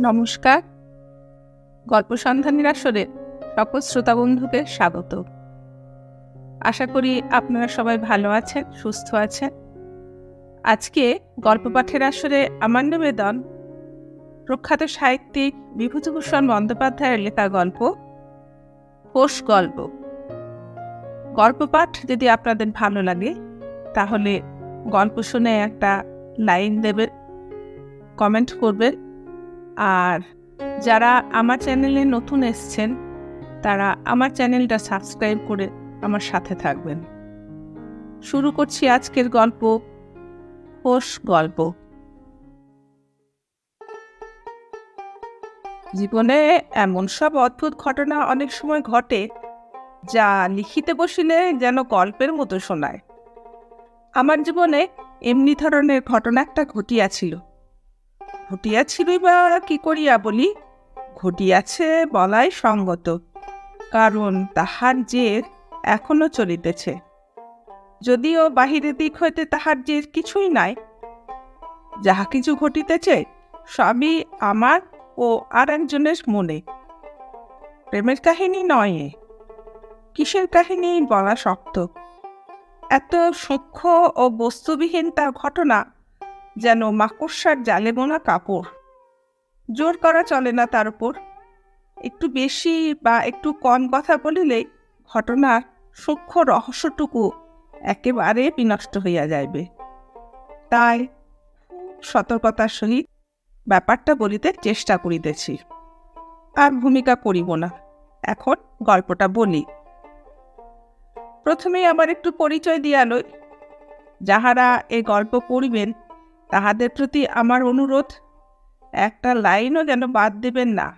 নমস্কার। গল্প সন্ধানীর আসরে সকল শ্রোতা বন্ধুকে স্বাগত। আশা করি আপনারা সবাই ভালো আছেন, সুস্থ আছেন। আজকে গল্প পাঠের আসরে আমার নিবেদন প্রখ্যাত সাহিত্যিক বিভূতিভূষণ বন্দ্যোপাধ্যায়ের লেখা গল্প, কোষ গল্প। গল্প পাঠ যদি আপনাদের ভালো লাগে, তাহলে গল্প শুনে একটা লাইন দেবেন, কমেন্ট করবেন। আর যারা আমার চ্যানেলে নতুন এসছেন, তারা আমার চ্যানেলটা সাবস্ক্রাইব করে আমার সাথে থাকবেন। শুরু করছি আজকের গল্প হোস গল্প। জীবনে এমন সব অদ্ভুত ঘটনা অনেক সময় ঘটে, যা লিখিতে বসিলে যেন গল্পের মতো শোনায়। আমার জীবনে এমনি ধরনের ঘটনা একটা ঘটিয়াছিল। ঘটিয়াছিলই বা কি করিয়া বলি? ঘটিয়াছে বলাই সঙ্গত, কারণ তাহার জের এখনও চলিতেছে। যদিও বাহিরের দিক হইতে তাহার জের কিছুই নাই। যাহা কিছু ঘটিতেছে, সবই আমার ও আর একজনের মনে। প্রেমের কাহিনী নয় কিসের কাহিনী বলা শক্ত? এত সূক্ষ্ম ও বস্তুবিহীন তার ঘটনা যেন মাকড়সার জালে বোনা কাপড়। জোর করা চলে না তার উপর। একটু বেশি বা একটু কম কথা বলিলেই ঘটনার সূক্ষ্ম রহস্যটুকু একেবারে বিনষ্ট হইয়া যাইবে। তাই সতর্কতার সহিত ব্যাপারটা বলিতে চেষ্টা করিতেছি। আর ভূমিকা করিব না। এখন গল্পটা বলি। প্রথমেই আবার একটু পরিচয় দিয়া লই। যাহারা এই গল্প পড়িবেন তাহাদের প্রতি আমার অনুরোধ, একটা লাইনও যেন বাদ দেবেন না।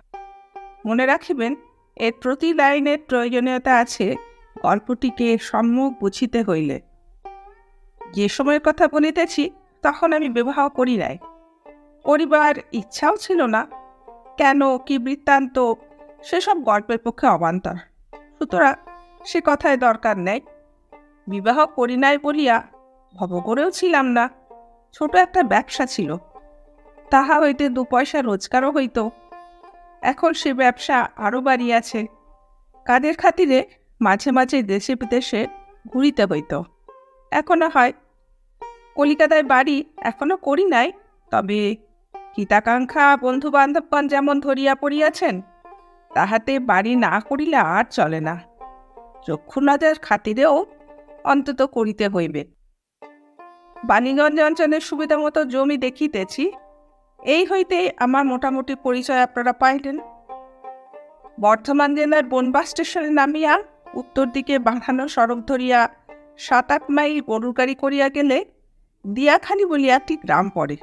মনে রাখিবেন, এর প্রতি লাইনের প্রয়োজনীয়তা আছে গল্পটিকে সম্মুখ বুঝিতে হইলে। যে সময়ের কথা বলিতেছি, তখন আমি বিবাহ করি নাই। করিবার ইচ্ছাও ছিল না। কেন, কি বৃত্তান্ত, সেসব গল্পের পক্ষে অবান্তর। সুতরাং সে কথায় দরকার নেই। বিবাহ করি নাই বলিয়া ভব করেও ছিলাম না। ছোট একটা ব্যবসা ছিল। তাহা হইতে দু পয়সা রোজগারও হইত। এখন সে ব্যবসা আরও বাড়িয়াছে। কাদের খাতিরে মাঝে মাঝে দেশে বিদেশে ঘুরিতে হইত। এখনও হয়। কলিকাতায় বাড়ি এখনও করি নাই, তবে হিতাকাঙ্ক্ষা বন্ধু বান্ধবগণ যেমন ধরিয়া পড়িয়াছেন, তাহাতে বাড়ি না করিলে আর চলে না। চক্ষুনাদের খাতিরেও অন্তত করিতে হইবে। বাণীগঞ্জ অঞ্চলের সুবিধা মতো জমি দেখিতেছি। এই হইতে আমার মোটামুটি পরিচয় আপনারা পাইলেন। বর্ধমান জেলার বনবাস স্টেশনে নামিয়া উত্তর দিকে বাঁধানো সড়ক ধরিয়া সাত আট মাইল গরুর গাড়ি করিয়া গেলে দিয়াখানি বলিয়া একটি গ্রাম পড়ে।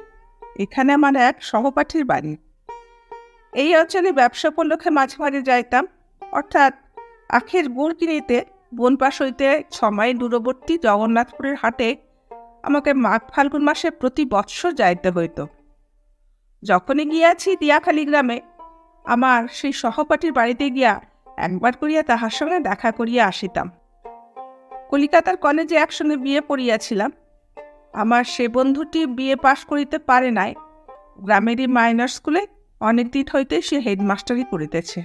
এখানে আমার এক সহপাঠীর বাড়ি। এই অঞ্চলে ব্যবসা উপলক্ষে মাঝে মাঝে যাইতাম, অর্থাৎ আখের গুড় কিনিতে বনপাশ হইতে ছ মাইল দূরবর্তী জগন্নাথপুরের হাটে আমাকে মাঘ ফাল্গুন মাসে প্রতি বৎসর যাইতে হইত। যখনই গিয়াছি দিয়াখালি গ্রামে, আমার সেই সহপাঠীর বাড়িতে গিয়া একবার করিয়া তাহার সঙ্গে দেখা করিয়া আসিতাম। কলিকাতার কলেজে একসঙ্গে বিয়ে পড়িয়াছিলাম। আমার সে বন্ধুটি বিয়ে পাশ করিতে পারে নাই। গ্রামেরই মাইনর স্কুলে অনেক দিন হইতে সে হেডমাস্টারই করিতেছে।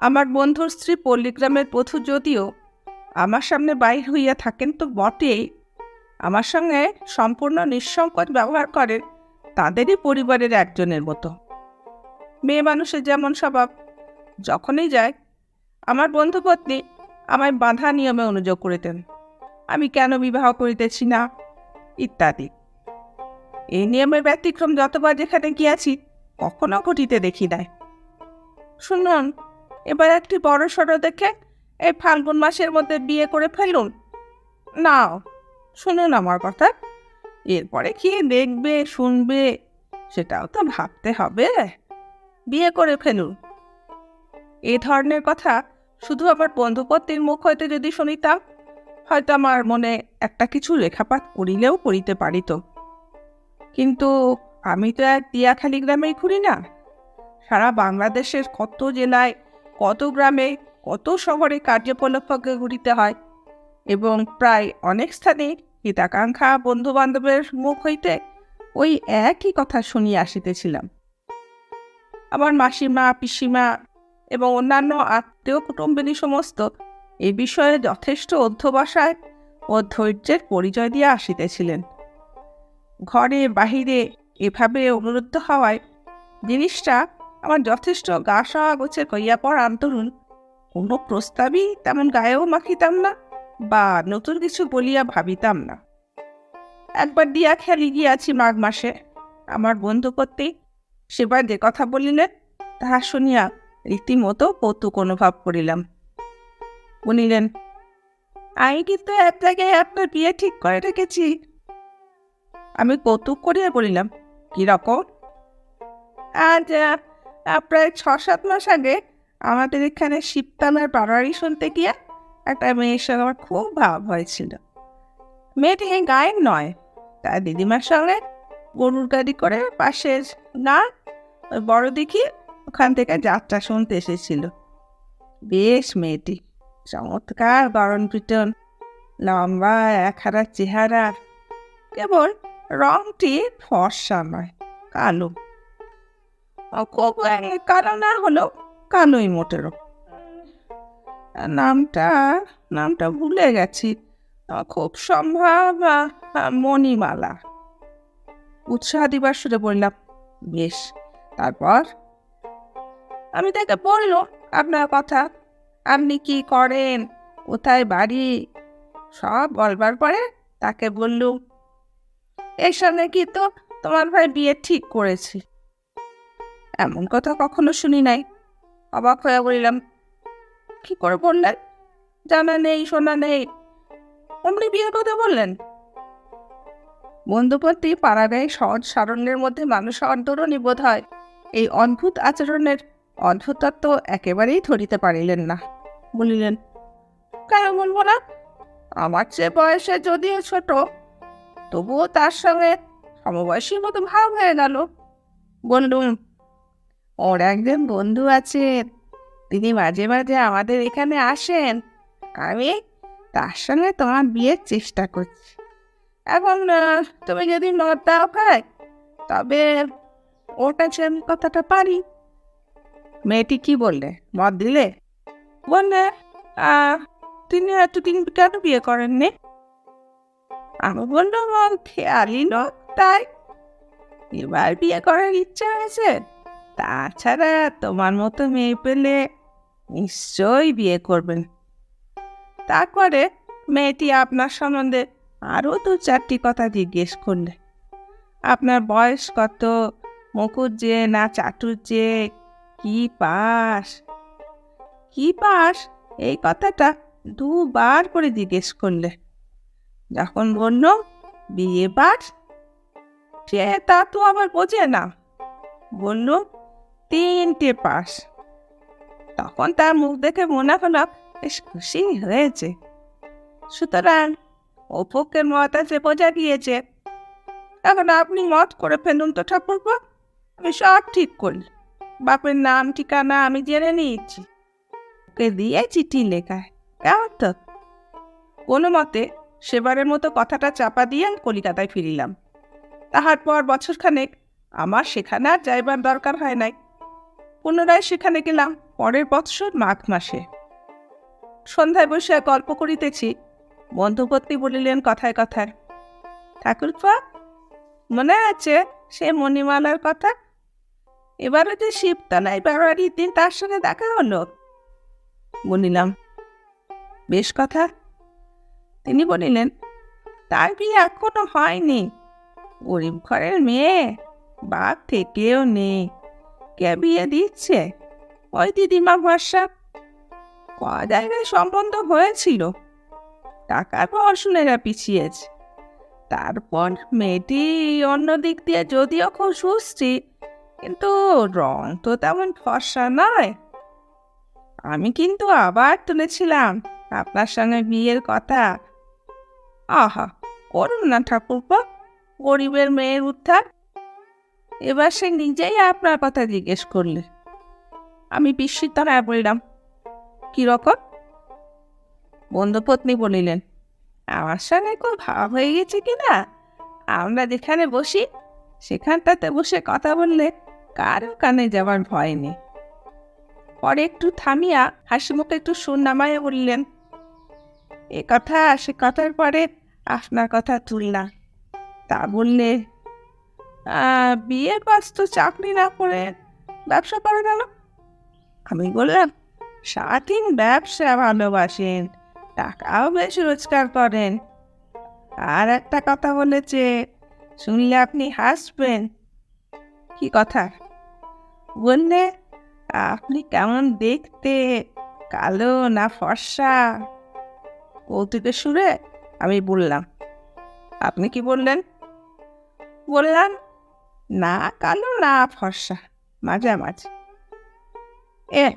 আমার বন্ধুর স্ত্রী পল্লীগ্রামের পথু যদিও আমার সামনে বাইর হইয়া থাকেন তো বটেই। আমার সঙ্গে সম্পূর্ণ নিঃসংকোচ ব্যবহার করেন তাদেরই পরিবারের একজনের মতো। মেয়ে মানুষের যেমন স্বভাব, যখনই যায়, আমার বন্ধুপত্নী আমায় বাঁধা নিয়মে অনুযোগ করিতেন আমি কেন বিবাহ করিতেছি না? ইত্যাদি। এই নিয়মের ব্যতিক্রম যতবার যেখানে গিয়াছি, কখনো ঘটিতে দেখি নাই। শুনুন, এবার একটি বড় সড়ো দেখে এই ফাল্গুন মাসের মধ্যে বিয়ে করে ফেলুন। না শুনুন আমার কথা। এরপরে কি দেখবে, শুনবে, সেটাও তো ভাবতে হবে। বিয়ে করে ফেলুন। এ ধরনের কথা শুধু আমার বন্ধুপত্নীর মুখ হইতে যদি শুনিতাম, হয়তো আমার মনে একটা কিছু লেখাপাত করিলেও করিতে পারিত। কিন্তু আমি তো এক দিয়াখালি গ্রামেই ঘুরি না। সারা বাংলাদেশের কত জেলায়, কত গ্রামে, কত শহরে কার্যকলাপকে ঘুরিতে হয় এবং প্রায় অনেক স্থানে হিতাকাঙ্ক্ষা বন্ধু বান্ধবের মুখ হইতে ওই একই কথা শুনিয়া আসিতেছিলাম। আমার মাসিমা, পিসিমা এবং অন্যান্য আত্মীয় কুটুম্বিনী সমস্ত এ বিষয়ে যথেষ্ট অধ্যবাসায় ও ধৈর্যের পরিচয় দিয়ে আসিতেছিলেন। ঘরে বাহিরে এভাবে অনুরুদ্ধ হওয়ায় জিনিসটা আমার যথেষ্ট গা সওয়া গোছে কইয়া পড়ান তরুণ কোনো প্রস্তাবই তেমন গায়েও মাখিতাম না। বা নতুন কিছু বলিয়া ভাবিতাম না। একবার দিয়া খেলি গিয়াছি মাঘ মাসে। আমার বন্ধু কর্তৃক সেবার যে কথা বলিলেন, তাহা শুনিয়া রীতিমতো কৌতুক অনুভব করিলাম। বলিলেন আমি কিন্তু এক জায়গায় আপনার বিয়ে ঠিক করে রেখেছি। আমি কৌতুক করিয়া বলিলাম কীরকম আজ প্রায় ছ সাত মাস আগে আমাদের এখানে শিবতামের বাড়ারি শুনতে গিয়ে একটা মেয়ের সঙ্গে আমার খুব ভাব হয়েছিল। মেয়েটি গায়ের নয়, তার দিদিমার সঙ্গে গরুর গাড়ি করে পাশের না বড় দেখি ওখান থেকে যাত্রা শুনতে এসেছিল। বেশ মেয়েটি, চমৎকার গরম পিটন, লম্বা এক হারা চেহারা, কেবল রংটি ফর্সা নয়, কালো। কালো না হলেও কালোই মোটেরও। নামটা নামটা ভুলে গেছি। খুব সম্ভব মণিমালা। উৎসাহ দিবার সুরে বললাম। বেশ, তারপর? আমি তাকে বলল আপনার কথা। আপনি কি করেন? কোথায় বাড়ি? সব বলবার পরে তাকে বললুম এর সঙ্গে কি তো তোমার ভাই বিয়ে ঠিক করেছি? এমন কথা কখনো শুনি নাই। অবাক হয়ে বললাম কি করে বললেন জানা নেই, শোনা নেই। অমনি বিয়ের কথা বললেন? বন্ধুপতি পাড়াগায় সহজ সারণ্যের মধ্যে মানুষ অন্তরণই বোধ হয় এই অদ্ভুত আচরণের অদ্ভুতত্ব একেবারেই ধরিতে পারিলেন না। বলিলেন, কেন বলব না? আমার চেয়ে বয়সে যদিও ছোট, তবুও তার সঙ্গে সমবয়সীর মতো ভাব হয়ে গেল। বললুম, ওর একজন বন্ধু আছেন তিনি মাঝে মাঝে আমাদের এখানে আসেন। আমি তার সঙ্গে তোমার বিয়ের চেষ্টা করছি। এখন তুমি যদি মত দাও খাই তবে ওটা কাছে আমি কথাটা পারি। মেয়েটি কি বললে? মত দিলে? বললে তিনি এতদিন কেন বিয়ে করেননি? আমি বললাম খেয়ালি লোক তাই। এবার বিয়ে করার ইচ্ছা হয়েছে তাছাড়া তোমার মতো মেয়ে পেলে নিশ্চয়ই বিয়ে করবেন। তারপরে মেয়েটি আপনার সম্বন্ধে আরও দু চারটি কথা জিজ্ঞেস করলে। আপনার বয়স কত? মুকুর যে না চাটুর যে? কি পাস? কি পাস? এই কথাটা দুবার করে জিজ্ঞেস করলে। যখন বলল, বিয়ে পাস? সে তা তো আবার বোঝে না। বলল, তিনটে পাস। তখন তার মুখ দেখে মনে হলো, বেশ খুশি হয়েছে। সুতরাং অপক্ষের মত আছে বোঝা গিয়েছে। এখন আপনি মত করে ফেলুন তো ঠাকুরপো। আমি সব ঠিক করি বাপের নাম, ঠিকানা আমি জেনে নিয়েছি। ওকে দিয়ে চিঠি লেখায়। কেমন তো? কোনো মতে সেবারের মতো কথাটা চাপা দিয়ে আমি কলিকাতায় ফিরিলাম। তাহার পর বছরখানেক আমার সেখানে আর যাইবার দরকার হয় নাই। পুনরায় সেখানে গেলাম পরের বৎসর মাঘ মাসে। সন্ধ্যায় বসে গল্প করিতেছি, বন্ধুপত্নী বলিলেন কথায় কথায়, ঠাকুরপা, মনে আছে সে মণিমালার কথা? এবারও যে শিবতলায় বাড়ির দিন তার সঙ্গে দেখা হলো? বলিলাম, বেশ কথা। তিনি বলিলেন, তার বিয়ে এখনও হয়নি। গরিব ঘরের মেয়ে, বাপ থেকেও নেই। কে বিয়ে দিচ্ছে? ওই দিদিমা ভরসা ক জায়গায় সম্বন্ধ হয়েছিল। টাকার পড়াশোনারা পিছিয়েছে। তারপর মেয়েটি অন্য দিক দিয়ে যদিও খুব সুস্থি, কিন্তু রং তো তেমন ফর্সা নয়। আমি কিন্তু আবার তুলেছিলাম আপনার সঙ্গে বিয়ের কথা। আহা, করুন না ঠাকুরপো, গরিবের মেয়ের উদ্ধার। এবার সে নিজেই আপনার কথা জিজ্ঞেস করলে। আমি বিস্মিত হয়ে বললাম কীরকম বন্ধুপত্নী বলিলেন, আমার সঙ্গে খুব ভাব হয়ে গেছে কি না? আমরা যেখানে বসি, সেখানটাতে বসে কথা বললে কারও কানে যাবার ভয় নেই। পরে একটু থামিয়া হাসি মুখে একটু সুর নামাইয়া বললেন, এ কথা, সে কথার পরে আপনার কথা তুলনা। তা বললে "আহ, বিয়ে পাস তো চাকরি না করে ব্যবসা করে গেল। আমি বললাম সারাদিন ব্যবসা ভালোবাসেন টাকাও বেশ রোজগার করেন। আর একটা কথা বলেছে শুনলে আপনি হাসবেন। কি কথা? বললে আপনি কেমন দেখতে কালো না ফর্সা? কৌতুকের সুরে আমি বললাম আপনি কি বললেন? বললাম না কালো, না ফর্সা। মাঝামাঝি এ,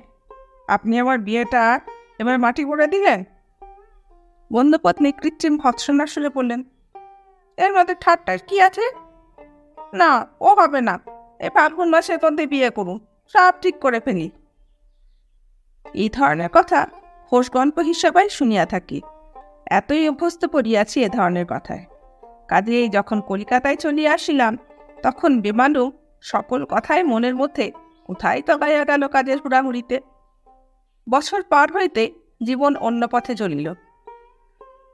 আপনি আমার বিয়েটা এবার মাটি করে দিলেন? বন্ধুপত্নী কৃত্রিম ভৎসনা শুনে বললেন, এর মধ্যে ঠাট্টার কি আছে? না, ও হবে না। এই ফাল্গুন মাসে তন্তে বিয়ে করুন। সব ঠিক করে ফেলি। এই ধরনের কথা হোস গল্প হিসাবে শুনিয়া থাকি। এতই অভ্যস্ত পড়িয়াছি এ ধরনের কথায়। কাজেই যখন কলিকাতায় চলিয়া আসিলাম তখন বেমানু সকল কথাই মনের মধ্যে কোথায় তো গাইয়া গেল কাজের হুড়াহুড়িতে বছর পার হইতে জীবন অন্য পথে চলিল।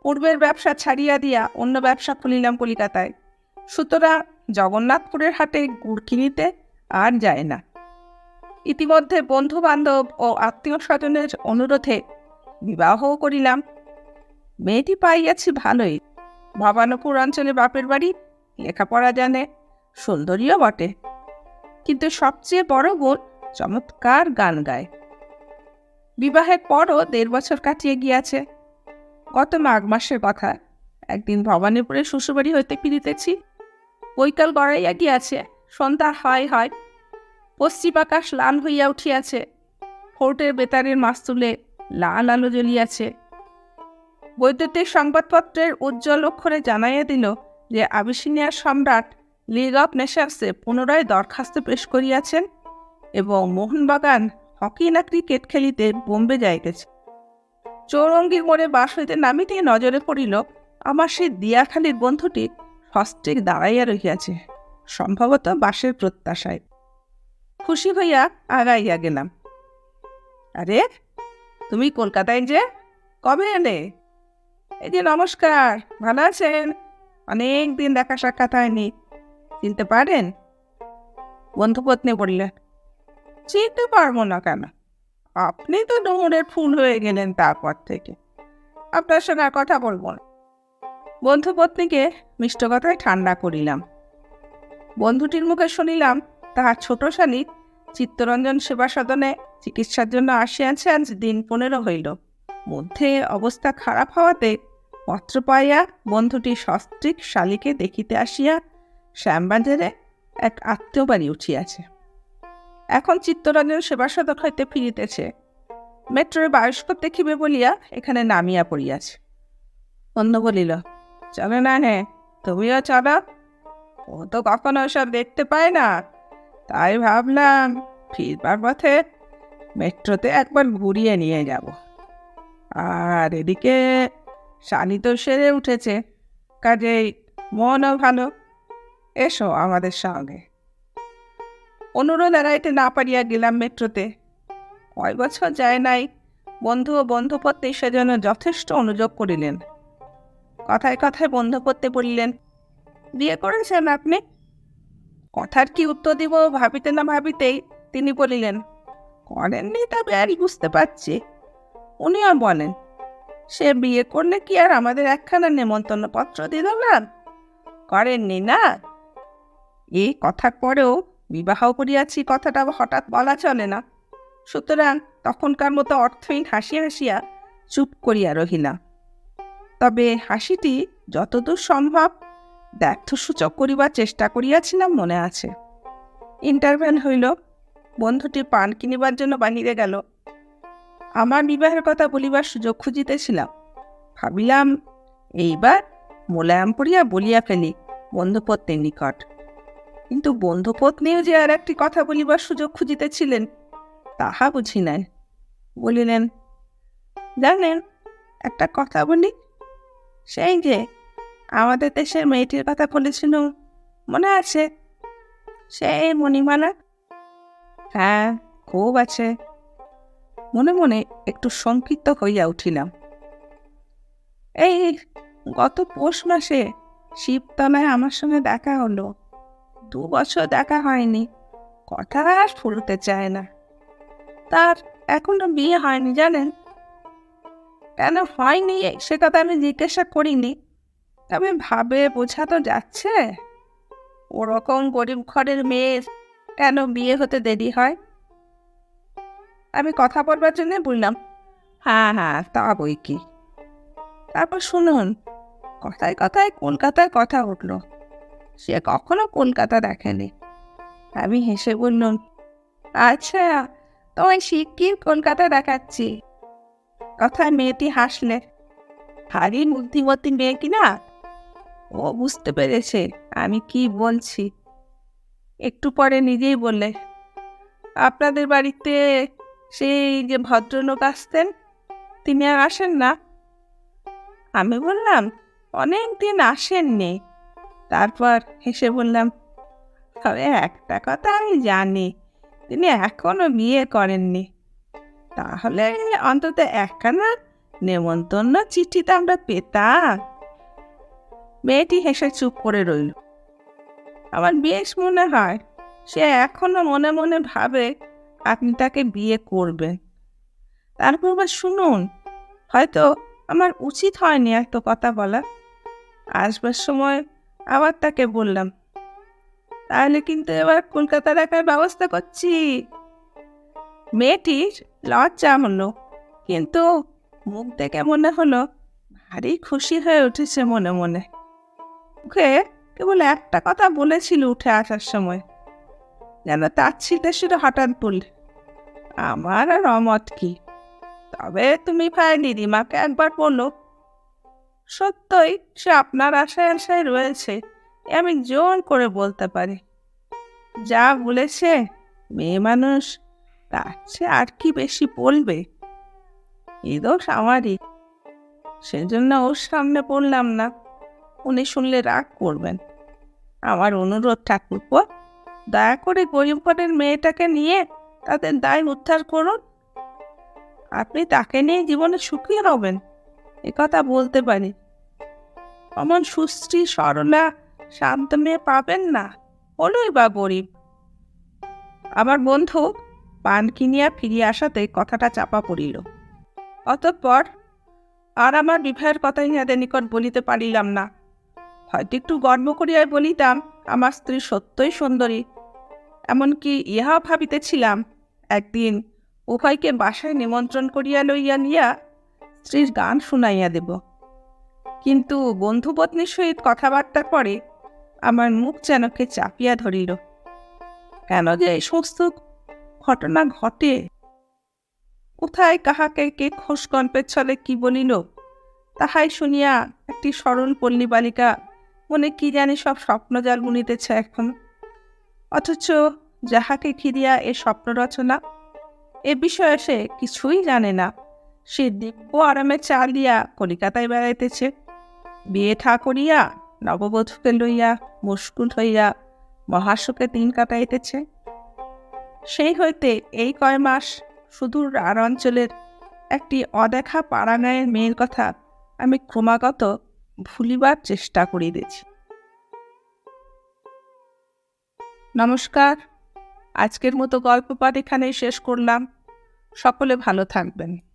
পূর্বের ব্যবসা ছাড়িয়া দিয়া অন্য ব্যবসা খুলিলাম কলিকাতায়। সুতরাং জগন্নাথপুরের হাটে গুড় কিনিতে আর যায় না। ইতিমধ্যে বন্ধু বান্ধব ও আত্মীয় স্বজনের অনুরোধে বিবাহও করিলাম। মেয়েটি পাইয়াছি ভালোই। ভবানপুর অঞ্চলে বাপের বাড়ি, লেখাপড়া জানে। সুন্দরীও বটে। কিন্তু সবচেয়ে বড় গুণ চমৎকার গান গায়। বিবাহের পরও দেড় বছর কাটিয়ে গিয়াছে। গত মাঘ মাসের কথা, একদিন ভবানীপুরে শ্বশুরবাড়ি হইতে ফিরিতেছি। বৈকাল গড়াইয়া গিয়াছে, সন্ধ্যা হয় হয়। পশ্চিম আকাশ লাল হইয়া উঠিয়াছে, ফোর্টের বেতারের মাস্তুলে লাল আলো জ্বলিয়াছে। বৈদ্যুতিক সংবাদপত্রের উজ্জ্বল অক্ষরে জানাইয়া দিল যে আবিসিনিয়ার সম্রাট লিগ অফ নেশনসে পুনরায় দরখাস্ত পেশ করিয়াছেন এবং মোহনবাগান হকি না ক্রিকেট খেলিতে বোম্বে যাইতেছে। চৌরঙ্গীর মোড়ে বাস হইতে নামিতে নজরে পড়িল, আমার সেই দিয়াখালির বন্ধুটি হস্টেক দাঁড়াইয়া রহিয়াছে, সম্ভবত বাসের প্রত্যাশায়। খুশি হইয়া আগাইয়া গেলাম। আরে, তুমি কলকাতায় যে? কবে এলে? এই যে নমস্কার, ভালো আছেন? অনেক দিন দেখা সাক্ষাৎ হয়নি। চিনতে পারেন? বন্ধুপত্নী বললেন, চিনতে পারব না কেন? আপনি তো ডোমরের ফুল হয়ে গেলেন তারপর থেকে। আপনার সঙ্গে আর কথা বলব না। বন্ধুপত্নীকে মিষ্ট কথায় ঠান্ডা করিলাম। বন্ধুটির মুখে শুনিলাম তাহার ছোট শালী চিত্তরঞ্জন সেবা সদনে চিকিৎসার জন্য আসিয়াছে আজ দিন পনেরো হইল। মধ্যে অবস্থা খারাপ হওয়াতে পত্র পাইয়া বন্ধুটি সস্ত্রিক শালীকে দেখিতে আসিয়া শ্যামবাজারে এক আত্মীয় বাড়ি উঠিয়াছে। এখন চিত্তরঞ্জন সেবা সদন হইতে ফিরিতেছে। মেট্রোর বায়স্কোপ দেখিবে বলিয়া এখানে নামিয়া পড়িয়াছে। অন্য বলিল, চলো না হে তুমিও চলো। ও তো কখনো সব দেখতে পায় না। তাই ভাবলাম ফিরবার পথে মেট্রোতে একবার ঘুরিয়ে নিয়ে যাব। আর এদিকে শানি তো সেরে উঠেছে। কাজেই মনও ভালো। এসো আমাদের সঙ্গে। অনুরোধ এড়াইতে না পারিয়া গেলাম মেট্রোতে। কয় বছর যায় নাই, বন্ধু ও বন্ধুপত্নী সেজন্য যথেষ্ট অনুযোগ করিলেন। কথায় কথায় বন্ধুপত্নী বলিলেন, বিয়ে করেছেন আপনি? কথার কি উত্তর দিব ভাবিতে না ভাবিতেই তিনি বলিলেন, করেননি তা বেশ বুঝতে পারছি। উনিও বলেন, সে বিয়ে করলে কি আর আমাদের একখানা নেমন্তন্ন পত্র দিল না? করেননি না? এই কথার পরেও বিবাহ করিয়াছি কথাটা হঠাৎ বলা চলে না। সুতরাং তখনকার মতো অর্থহীন হাসিয়া হাসিয়া চুপ করিয়া রহিলাম তবে হাসিটি যতদূর সম্ভব ব্যর্থসূচক করিবার চেষ্টা করিয়াছিলাম মনে আছে। ইন্টারভেল হইল, বন্ধুটি পান কিনিবার জন্য বাহিরে গেল। আমার বিবাহের কথা বলিবার সুযোগ খুঁজিতেছিলাম। ভাবিলাম, এইবার মোলায়াম করিয়া বলিয়া ফেলি বন্ধুপত্নীর নিকট। কিন্তু বন্ধুপত্নীও যে আর একটি কথা বলিবার সুযোগ খুঁজিতেছিলেন, তাহা বুঝি নাই। বলিলেন, জানেন, একটা কথা বলি। সেই যে, আমাদের দেশের মেয়েটির কথা বলেছিল, মনে আছে? সেই মণিমালা? হ্যাঁ খুব আছে। মনে মনে একটু সংকিত হইয়া উঠিলাম। এই, গত পৌষ মাসে শিবতলায় আমার সঙ্গে দেখা হলো। দু বছর দেখা হয়নি। কথা আর ফুরতে চায় না। তার এখনও বিয়ে হয়নি জানেন? কেন হয়নি সে কথা আমি জিজ্ঞাসা করিনি। তবে ভাবে বোঝা তো যাচ্ছে। ওরকম গরিব ঘরের মেয়ের কেন বিয়ে হতে দেরি হয়? আমি কথা বলবার জন্য বললাম হ্যাঁ হ্যাঁ তা বই কি? তারপর শুনুন, কথায় কথায় কলকাতার কথা উঠল। সে কখনো কলকাতা দেখেনি। আমি হেসে বললাম আচ্ছা তোমায় শিগগির কলকাতা দেখাচ্ছি। কথায় মেয়েটি হাসলে, ভারী বুদ্ধিমতী মেয়ে কিনা ও বুঝতে পেরেছে, আমি কি বলছি? একটু পরে নিজেই বললে, আপনাদের বাড়িতে সেই যে ভদ্রলোক আসতেন, তিনি আর আসেন না? আমি বললাম, অনেক দিন আসেননি। তারপর হেসে বললাম, তবে একটা কথা আমি জানি, তিনি এখনও বিয়ে করেননি। তাহলে অন্তত একখানা নেমন্তন্ন চিঠি তো আমরা পেতাম মেয়েটি হেসে চুপ করে রইল। আমার বেশ মনে হয়, সে এখনও মনে মনে ভাবে আপনি তাকে বিয়ে করবেন। তারপর আবার শুনুন, হয়তো আমার উচিত হয়নি এত কথা বলা আসবার সময় আবার তাকে বললাম, তাহলে কিন্তু এবার কলকাতা রাখার ব্যবস্থা করছি। মেয়েটির লজ্জা হলো কিন্তু মুখ দেখে মনে হলো ভারী খুশি হয়ে উঠেছে মনে মনে। মুখে কেবল একটা কথা বলেছিল উঠে আসার সময়, যেন তার ছিটে শুধু হঠাৎ বললে, আমার আর অমত কি? তবে তুমি ভাই দিদিমাকে একবার বলো সত্যই সে আপনার আশায় আশায় রয়েছে আমি জোর করে বলতে পারি। যা বলেছে মেয়ে মানুষ, তার চেয়ে আর কি বেশি বলবে? এ দোষ আমারই। সেজন্য ওর সামনে বললাম না, উনি শুনলে রাগ করবেন। আমার অনুরোধ ঠাকুরপো, দয়া করে গরিব ঘরের মেয়েটাকে নিয়ে তাদের দায় উদ্ধার করুন। আপনি তাকে নিয়ে জীবনে সুখী হবেন কথা বলতে পারি। অমন সুশ্রী সরলা শান্ত মেয়ে পাবেন না। হলোই বা গরিব। আমার বন্ধু পান কিনিয়া ফিরিয়া আসাতে কথাটা চাপা পড়িল। অতঃপর আর আমার বিবাহের কথা ইহাদের নিকট বলিতে পারিলাম না। হয়তো একটু গর্ব করিয়াই বলিতাম, আমার স্ত্রী সত্যই সুন্দরী। এমনকি ইহা ভাবিতেছিলাম, একদিন উভয়কে বাসায় নিমন্ত্রণ করিয়া লইয়া নিয়া স্ত্রীর গান শুনাইয়া দেব। কিন্তু বন্ধুপত্নীর সহিত কথাবার্তার পরে আমার মুখ যেন কে চাপিয়া ধরিল। কেন যে এই সমস্ত ঘটনা ঘটে? কোথায় কাহাকে কে খোশ গল্পের ছলে কি বলিল? তাহাই শুনিয়া একটি সরল পল্লী বালিকা মনে কি জানি সব স্বপ্নজাল বুনিতেছে এখন। অথচ যাহাকে ঘিরিয়া এ স্বপ্ন রচনা এ বিষয়ে সে কিছুই জানে না। সে দিব্য আরামে চাল দিয়া কলিকাতায় বেড়াইতেছে। বিয়ে ঠা করিয়া নববধূকে লইয়া মুশকুল হইয়া মহাশোকে দিন কাটাইতেছে। সেই হইতে এই কয় মাস সুদূর আর অঞ্চলের একটি অদেখা পাড়াগাঁয়ের মেয়ের কথা আমি ক্রমাগত ভুলিবার চেষ্টা করিতেছি। নমস্কার, আজকের মতো গল্প পাঠ এখানেই শেষ করলাম। সকলে ভালো থাকবেন।